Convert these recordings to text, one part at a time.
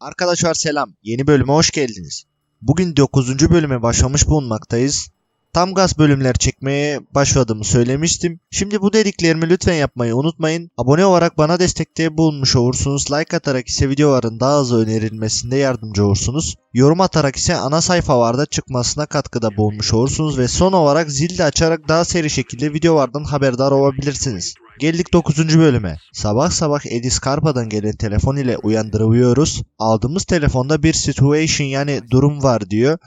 Arkadaşlar selam. Yeni bölüme hoş geldiniz. Bugün 9. bölüme başlamış bulunmaktayız. Tam gaz bölümler çekmeye başladığımı söylemiştim. Şimdi bu dediklerimi lütfen yapmayı unutmayın. Abone olarak bana destekte bulunmuş olursunuz. Like atarak ise videoların daha hızlı önerilmesinde yardımcı olursunuz. Yorum atarak ise ana sayfalarda çıkmasına katkıda bulunmuş olursunuz. Ve son olarak zil açarak daha seri şekilde videolardan haberdar olabilirsiniz. Geldik 9. bölüme. Sabah sabah Eddie Scarpa'dan gelen telefon ile uyandırılıyoruz. Aldığımız telefonda bir situation yani durum var diyor.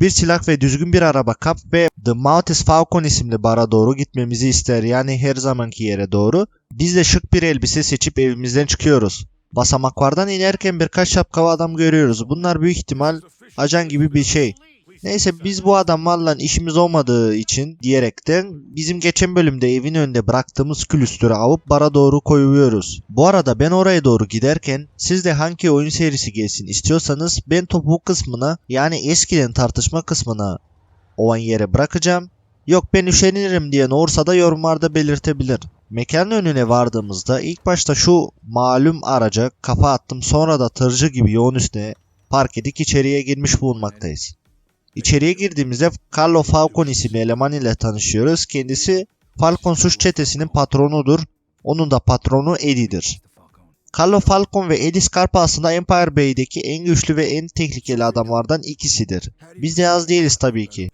Bir silah ve düzgün bir araba kap ve The Maltese Falcon isimli bara doğru gitmemizi ister yani her zamanki yere doğru. Biz de şık bir elbise seçip evimizden çıkıyoruz. Basamaklardan inerken birkaç şapkalı adam görüyoruz. Bunlar büyük ihtimal ajan gibi bir şey. Neyse biz bu adamlarla işimiz olmadığı için diyerekten bizim geçen bölümde evin önünde bıraktığımız külüstürü alıp bara doğru koyuyoruz. Bu arada ben oraya doğru giderken siz de hangi oyun serisi gelsin istiyorsanız ben topu kısmına yani eskiden tartışma kısmına olan yere bırakacağım. Yok ben üşenirim diyen olursa da yorumlarda belirtebilir. Mekanın önüne vardığımızda ilk başta şu malum araca kafa attım sonra da tırcı gibi yoğun üstüne park edip içeriye girmiş bulunmaktayız. İçeriye girdiğimizde Carlo Falcon isimli eleman ile tanışıyoruz. Kendisi Falcon suç çetesinin patronudur. Onun da patronu Eddie'dir. Carlo Falcon ve Eddie Scarpa aslında Empire Bay'deki en güçlü ve en tehlikeli adamlardan ikisidir. Biz de az değiliz tabii ki.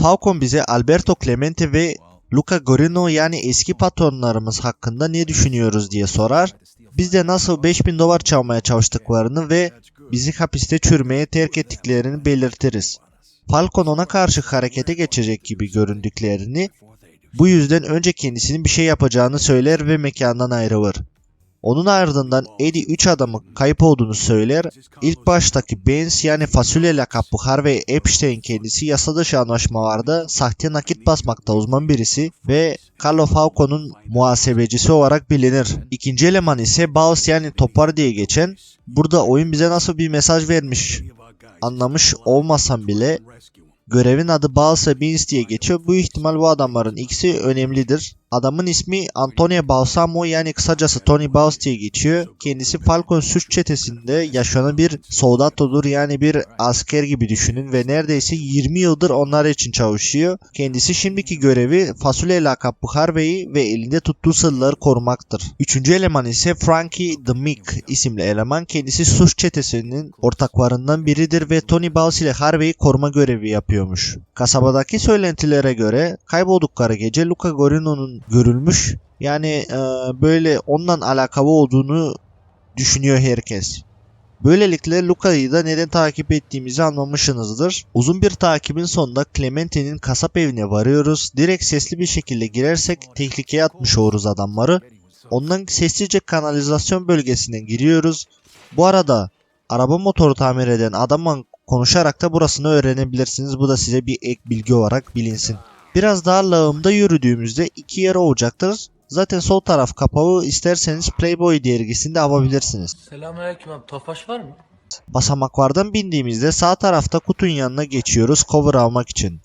Falcon bize Alberto Clemente ve Luca Gorino yani eski patronlarımız hakkında ne düşünüyoruz diye sorar. Biz de nasıl 5000 dolar çalmaya çalıştıklarını ve bizi hapiste çürümeye terk ettiklerini belirtiriz. Falcon ona karşı harekete geçecek gibi göründüklerini, bu yüzden önce kendisinin bir şey yapacağını söyler ve mekandan ayrılır. Onun ardından Eddie 3 adamın kayıp olduğunu söyler. İlk baştaki Benz yani fasulye lakaplı Harvey Epstein kendisi yasa dışı anlaşmalarda sahte nakit basmakta uzman birisi ve Carlo Falco'nun muhasebecisi olarak bilinir. İkinci eleman ise Baus yani Topar diye geçen. Burada oyun bize nasıl bir mesaj vermiş anlamış olmasam bile görevin adı Balsa Beans diye geçiyor. Bu ihtimal bu adamların ikisi önemlidir. Adamın ismi Antonio Balsamo yani kısacası Tony Baus diye geçiyor. Kendisi Falcon suç çetesinde yaşanan bir soldatodur yani bir asker gibi düşünün ve neredeyse 20 yıldır onlar için çalışıyor. Kendisi şimdiki görevi fasulye lakaplı Harvey'i ve elinde tuttuğu sırları korumaktır. Üçüncü eleman ise Frankie the Meek isimli eleman. Kendisi suç çetesinin ortaklarından biridir ve Tony Baus ile Harvey'i koruma görevi yapıyormuş. Kasabadaki söylentilere göre kayboldukları gece Luca Gorino'nun görülmüş. Yani e, böyle ondan alakalı olduğunu düşünüyor herkes. Böylelikle Luca'yı da neden takip ettiğimizi anlamışsınızdır. Uzun bir takibin sonunda Clemente'nin kasap evine varıyoruz. Direkt sesli bir şekilde girersek tehlikeye atmış oluruz adamları. Ondan sessizce kanalizasyon bölgesinden giriyoruz. Bu arada araba motoru tamir eden adamla konuşarak da burasını öğrenebilirsiniz. Bu da size bir ek bilgi olarak bilinsin. Biraz daha lağımda yürüdüğümüzde iki yer olacaktır. Zaten sol taraf kapalı isterseniz Playboy dergisinde alabilirsiniz. Selamünaleyküm abi. Tofaş var mı? Basamaklardan bindiğimizde sağ tarafta kutunun yanına geçiyoruz cover almak için.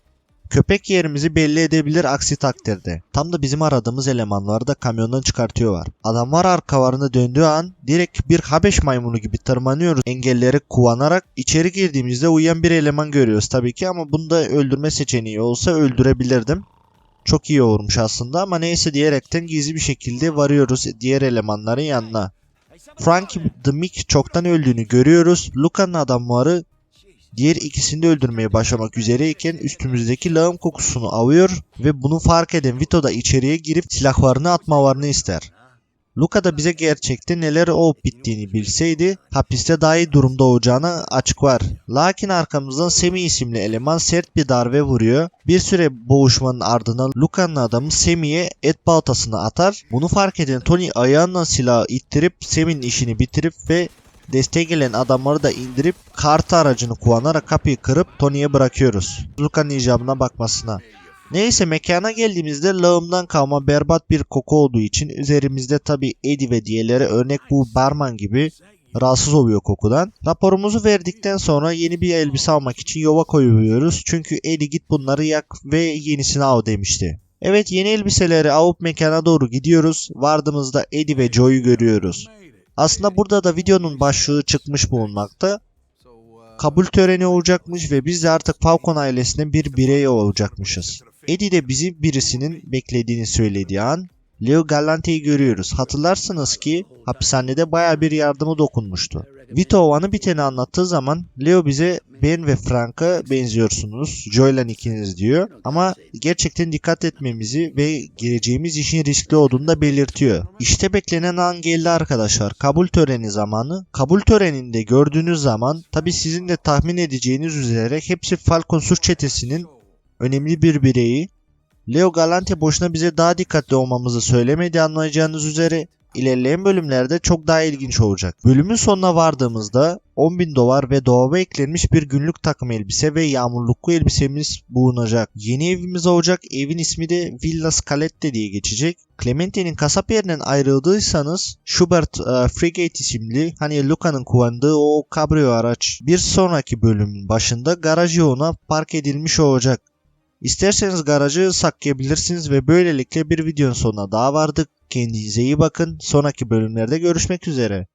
Köpek yerimizi belli edebilir aksi takdirde. Tam da bizim aradığımız elemanları da kamyondan çıkartıyorlar. Adamlar arkalarını döndüğü an direkt bir Habeş maymunu gibi tırmanıyoruz engelleri kullanarak. içeri girdiğimizde uyuyan bir eleman görüyoruz tabii ki ama bunda öldürme seçeneği olsa öldürebilirdim. Çok iyi olmuş aslında ama neyse diyerekten gizli bir şekilde varıyoruz diğer elemanların yanına. Frankie the Mick çoktan öldüğünü görüyoruz. Luca'nın adamları diğer ikisini de öldürmeye başlamak üzereyken üstümüzdeki lağım kokusunu alıyor ve bunu fark eden Vito da içeriye girip silahlarını atmalarını ister. Luca da bize gerçekte neler olup bittiğini bilseydi hapiste daha iyi durumda olacağını açıklar. Lakin arkamızdan Semi isimli eleman sert bir darbe vuruyor. Bir süre boğuşmanın ardından Luca'nın adamı Semi'ye et baltasını atar. Bunu fark eden Tony ayağından silahı ittirip Semi'nin işini bitirip ve Desteğe gelen adamları da indirip kartı aracını kullanarak kapıyı kırıp Tony'ye bırakıyoruz. Luca'nın icabına bakmasına. Neyse mekana geldiğimizde lağımdan kalma berbat bir koku olduğu için üzerimizde tabi Eddie ve diğerleri örnek bu barman gibi rahatsız oluyor kokudan. Raporumuzu verdikten sonra yeni bir elbise almak için yola koyuyoruz. Çünkü Eddie git bunları yak ve yenisini al demişti. Evet yeni elbiseleri alıp mekana doğru gidiyoruz. Vardığımızda Eddie ve Joe'yu görüyoruz. Aslında burada da videonun başlığı çıkmış bulunmakta. Kabul töreni olacakmış ve biz de artık Falcon ailesinin bir bireyi olacakmışız. Eddie de bizi birisinin beklediğini söylediği an Leo Galante'yi görüyoruz. Hatırlarsınız ki hapishanede baya bir yardımı dokunmuştu. Vito olanı biteni anlattığı zaman Leo bize ben ve Frank'a benziyorsunuz. Joe'la ikiniz diyor. Ama gerçekten dikkat etmemizi ve gireceğimiz işin riskli olduğunu da belirtiyor. İşte beklenen an geldi arkadaşlar. Kabul töreni zamanı. Kabul töreninde gördüğünüz zaman tabi sizin de tahmin edeceğiniz üzere hepsi Falcon suç çetesinin önemli bir bireyi. Leo Galante boşuna bize daha dikkatli olmamızı söylemedi anlayacağınız üzere ilerleyen bölümlerde çok daha ilginç olacak. Bölümün sonuna vardığımızda 10.000 dolar ve dolaba eklenmiş bir günlük takım elbise ve yağmurluklu elbisemiz bulunacak. Yeni evimiz olacak. Evin ismi de Villa Scalette diye geçecek. Clementine'in kasap yerinden ayrıldıysanız Schubert e, Frigate isimli hani Luca'nın kullandığı o kabrio araç bir sonraki bölümün başında garaj yoluna park edilmiş olacak. İsterseniz garajı saklayabilirsiniz ve böylelikle bir videonun sonuna daha vardık. Kendinize iyi bakın. Sonraki bölümlerde görüşmek üzere.